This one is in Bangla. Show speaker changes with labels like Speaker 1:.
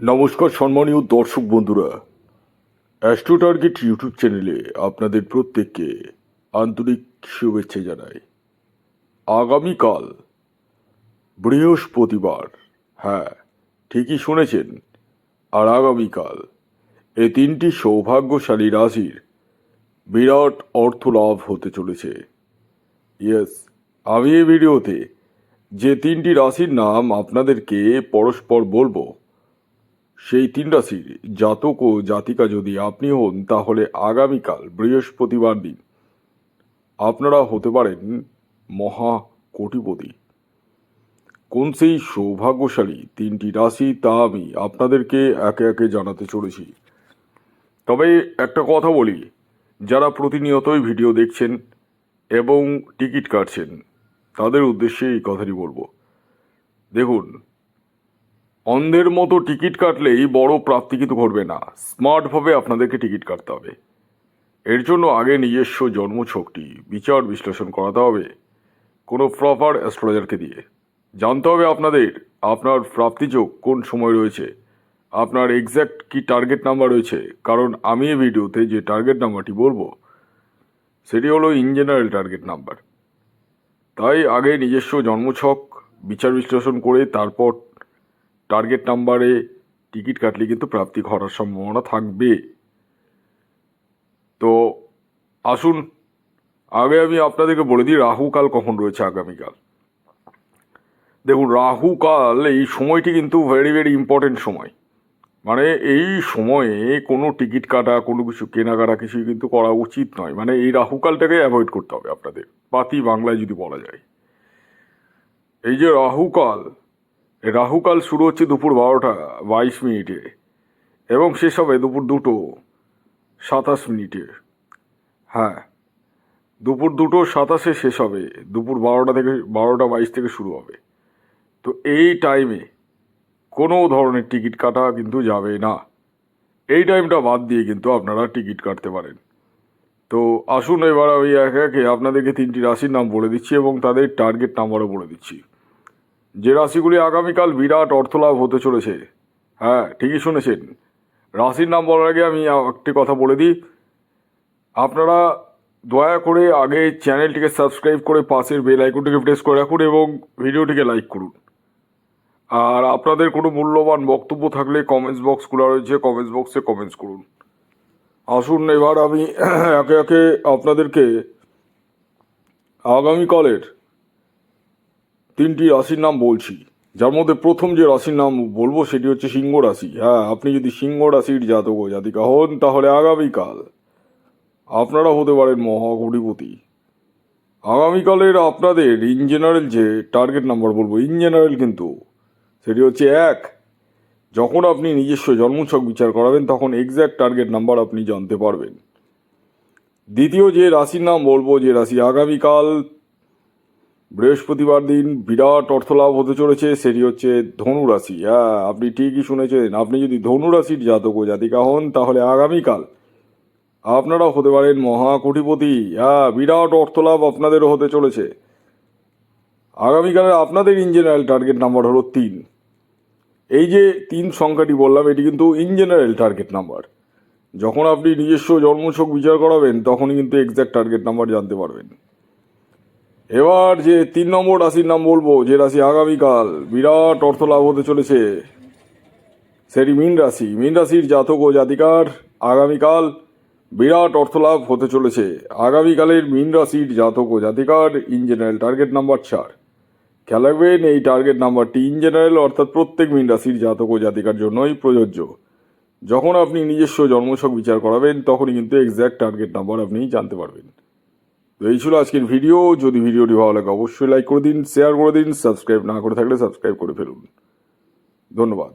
Speaker 1: নমস্কার সম্মানীয় দর্শক বন্ধুরা। অ্যাস্ট্রো টার্গেট ইউটিউব চ্যানেলে আপনাদের প্রত্যেককে আন্তরিক শুভেচ্ছা জানাই। আগামীকাল বৃহস্পতিবার হ্যাঁ ঠিকই শুনেছেন, আর আগামীকাল এই তিনটি সৌভাগ্যশালী রাশির বিরাট অর্থ লাভ হতে চলেছে। ইয়েস আমি এই ভিডিওতে যে তিনটি রাশির নাম আপনাদেরকে পরস্পর বলব সেই তিন রাশির জাতক ও জাতিকা যদি আপনি হন, তাহলে আগামীকাল বৃহস্পতিবার দিন আপনারা হতে পারেন মহা কোটিপতি। কোন সেই সৌভাগ্যশালী তিনটি রাশি, তা আমি আপনাদেরকে একে একে জানাতে চলেছি। তবে একটা কথা বলি, যারা প্রতিনিয়তই ভিডিও দেখছেন এবং টিকিট কাটছেন, তাদের উদ্দেশ্যে এই কথাটি বলব। দেখুন অন্ধের মতো টিকিট কাটলেই বড় প্রাপ্তি কিন্তু ঘটবে না। স্মার্টভাবে আপনাদেরকে টিকিট কাটতে হবে। এর জন্য আগে নিজস্ব জন্মছকটি, বিচার বিশ্লেষণ করাতে হবে। কোনো প্রপার অ্যাস্ট্রোলজারকে দিয়ে। জানতে হবে আপনাদের, আপনার প্রাপ্তিযোগ কোন সময় রয়েছে। আপনার এক্স্যাক্ট কি টার্গেট নাম্বার রয়েছে। কারণ আমি এই ভিডিওতে যে টার্গেট নাম্বারটি বলব, সেটি হলো ইন জেনারেল টার্গেট নাম্বার। তাই আগে নিজস্ব জন্মছক, বিচার বিশ্লেষণ করে তারপর টার্গেট নাম্বারে টিকিট কাটলে কিন্তু প্রাপ্তি ঘটার সম্ভাবনা থাকবে। তো আসুন, আগে আমি আপনাদেরকে বলে দিই রাহুকাল কখন রয়েছে আগামীকাল। দেখুন রাহুকাল এই সময়টি কিন্তু ভেরি ভেরি ইম্পর্টেন্ট সময়। মানে এই সময়ে কোনো টিকিট কাটা, কোনো কিছু কেনাকাটা কিছুই কিন্তু করা উচিত নয়। মানে এই রাহুকালটাকে অ্যাভয়েড করতে হবে আপনাদের। পাতি বাংলায় যদি বলা যায়। এই যে রাহুকাল রাহুকাল শুরু হচ্ছে দুপুর বারোটা, বাইশ মিনিটে। এবং শেষ হবে দুপুর দুটো, সাতাশ মিনিটে। হ্যাঁ দুপুর দুটো, সাতাশে শেষ হবে। দুপুর বারোটা থেকে, বারোটা বাইশ থেকে শুরু হবে। তো এই টাইমে কোনো ধরনের টিকিট কাটা কিন্তু যাবে না। এই টাইমটা বাদ দিয়ে কিন্তু আপনারা টিকিট কাটতে পারেন। তো আসুন এবার আমি একে একে আপনাদেরকে তিনটি রাশির নাম বলে দিচ্ছি এবং তাদের টার্গেট নাম্বারও বলে দিচ্ছি। যে রাশিগুলি আগামীকাল বিরাট অর্থলাভ হতে চলেছে। হ্যাঁ ঠিকই শুনেছেন। রাশির নাম বলার আগে আমি একটি কথা বলে দিই। আপনারা দয়া করে আগে চ্যানেলটিকে সাবস্ক্রাইব করে পাশের বেল আইকনটিকে প্রেস করে রাখুন এবং ভিডিওটিকে লাইক করুন। আর আপনাদের কোনো মূল্যবান বক্তব্য থাকলে কমেন্টস বক্স খোলা রয়েছে, কমেন্টস বক্সে কমেন্টস করুন। আসুন এবার আমি একে একে আপনাদেরকে আগামীকালের তিনটি রাশির নাম বলছি। যার মধ্যে প্রথম যে রাশির নাম বলব সেটি হচ্ছে সিংহ রাশি। হ্যাঁ আপনি যদি সিংহ রাশির জাতক জাতিকা হন, তাহলে আগামীকাল আপনারা হতে পারেন মহাকটিপতি। আগামীকালের আপনাদের ইন জেনারেল যে টার্গেট নাম্বার বলব ইন জেনারেল কিন্তু সেটি হচ্ছে এক। যখন আপনি নিজস্ব জন্মছক বিচার করাবেন, তখন এক্স্যাক্ট টার্গেট নাম্বার আপনি জানতে পারবেন। দ্বিতীয় যে রাশির নাম বলব, যে রাশি আগামীকাল বৃহস্পতিবার দিন বিরাট অর্থলাভ হতে চলেছে, সেটি হচ্ছে ধনুরাশি হ্যাঁ আপনি ঠিকই শুনেছেন, আপনি যদি ধনু রাশির জাতক ও জাতিকা হন, তাহলে আগামীকাল আপনারা হতে পারেন মহা কোটিপতি হ্যাঁ বিরাট অর্থলাভ আপনাদেরও হতে চলেছে। আগামীকালের আপনাদের ইন জেনারেল টার্গেট নাম্বার হলো তিন। এই যে তিন সংখ্যাটি বললাম, এটি কিন্তু ইন জেনারেল টার্গেট নাম্বার যখন আপনি নিজস্ব জন্মছক বিচার করাবেন, তখনই কিন্তু এক্স্যাক্ট টার্গেট নাম্বার জানতে পারবেন। এবার যে তিন নম্বর রাশির নাম বলব, যে রাশি আগামীকাল বিরাট অর্থ লাভ হতে চলেছে, সেটি মীন রাশি। মীন রাশির জাতক ও জাতিকার আগামীকাল বিরাট অর্থলাভ হতে চলেছে। আগামীকালের মীন রাশির জাতক ও জাতিকার ইন জেনারেল টার্গেট নাম্বার চার। খেয়াল রাখবেন, এই টার্গেট নাম্বারটি ইন জেনারেল অর্থাৎ প্রত্যেক মীন রাশির জাতক ও জাতিকার জন্যই প্রযোজ্য। যখন আপনি নিজস্ব জন্মছক বিচার করাবেন, তখনই কিন্তু এক্স্যাক্ট টার্গেট নাম্বার আপনি জানতে পারবেন। তো এই ছিল আজকের ভিডিও। যদি ভিডিওটি ভালো লাগে, অবশ্যই লাইক করে দিন শেয়ার করে দিন সাবস্ক্রাইব না করে থাকলে সাবস্ক্রাইব করে ফেলুন। ধন্যবাদ।